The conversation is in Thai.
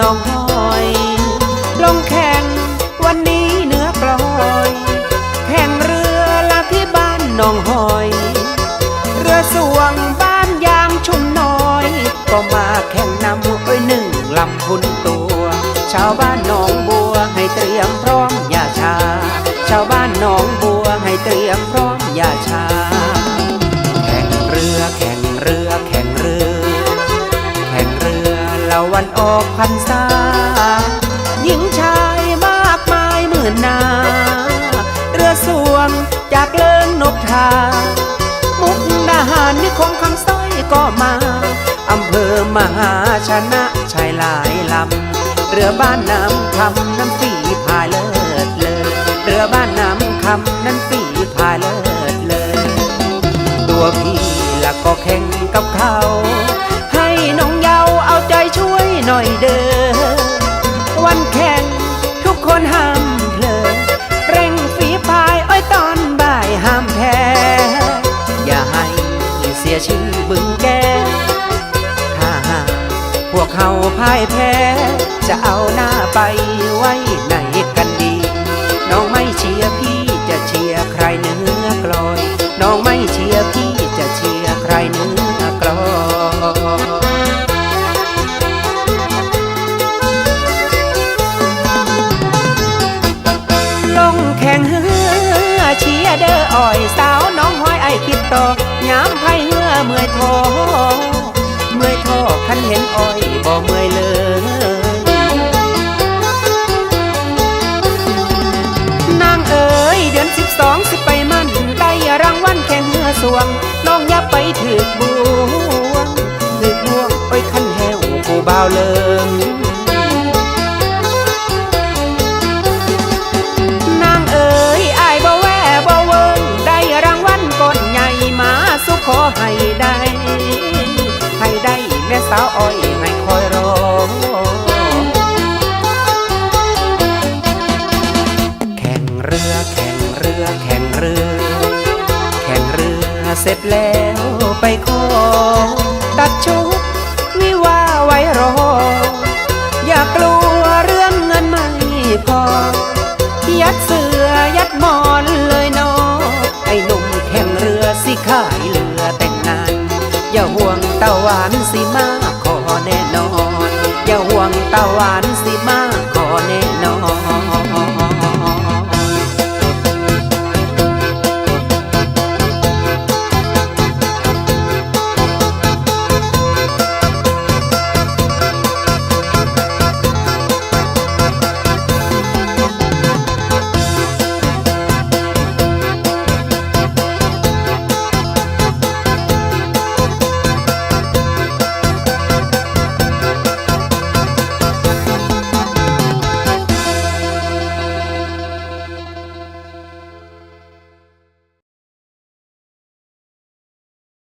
น้องหอย ลงแข่งวันนี้เนื้อกลอย แข่งเรือลาที่บ้านน้องหอย เรือสวงบ้านยางชุมน้อย ก็มาแข่งนำอ้ยหนึ่งลำพุนตัว ชาวบ้านน้องบัวให้เตรียมพร้อมอย่าชาชาวบ้านน้องบัวให้เตรียมพร้อมอย่าชา อกพรรษาหญิงชายมากมายหมื่นนา เรือสวงจากเลิงนกทา มุกดาหารนิคมคำสร้อยก็มา อำเภอมหาชนะชายหลายลำ เรือบ้านน้ำคำน้ำฝีพายเลิศเลยเรือบ้านน้ำคำนั้นฝีพายเลิศเลยตัวพี่ละก็แข่งกับเขา วันแข่ง ทุกคนห้ามเพลินเร่งฝีพายอ้อยตอนบ่ายห้ามแพ้อย่าให้เสียชื่อบึงแกถ้าหากพวกเขาพ่ายแพ้ จะเอาหน้าไป เด้ออ่อยสาวน้องห้อยไอคิดต่อยามไพ่เฮือเมื่อยโทเมื่อยโทคันเห็นอ้อยบ่เมื่อยเลยนางเอ๋ยเดือนสิบสองสิไปมันได้รางวัลแข่งเฮือสวง น้องอย่าไปถือกบวงถือกบวงโอ้ยคันแหวผู้บ่าวเลิง ขอให้ได้ ให้ได้แม่สาวอ้อยให้คอยรอแข่งเรือแข่งเรือแข่งเรือ แข่งเรือเสร็จแล้วไปขอตัดชุดวิว่าไว้รอ อย่ากลัวเรื่องเงินไม่พอ ยัดเสือยัดหมอนเลยนอไอ้หนุ่มแข่งเรือสิขา ตะวันสิมาขอแน่นอน อย่าห่วงตะวันสิมาขอแน่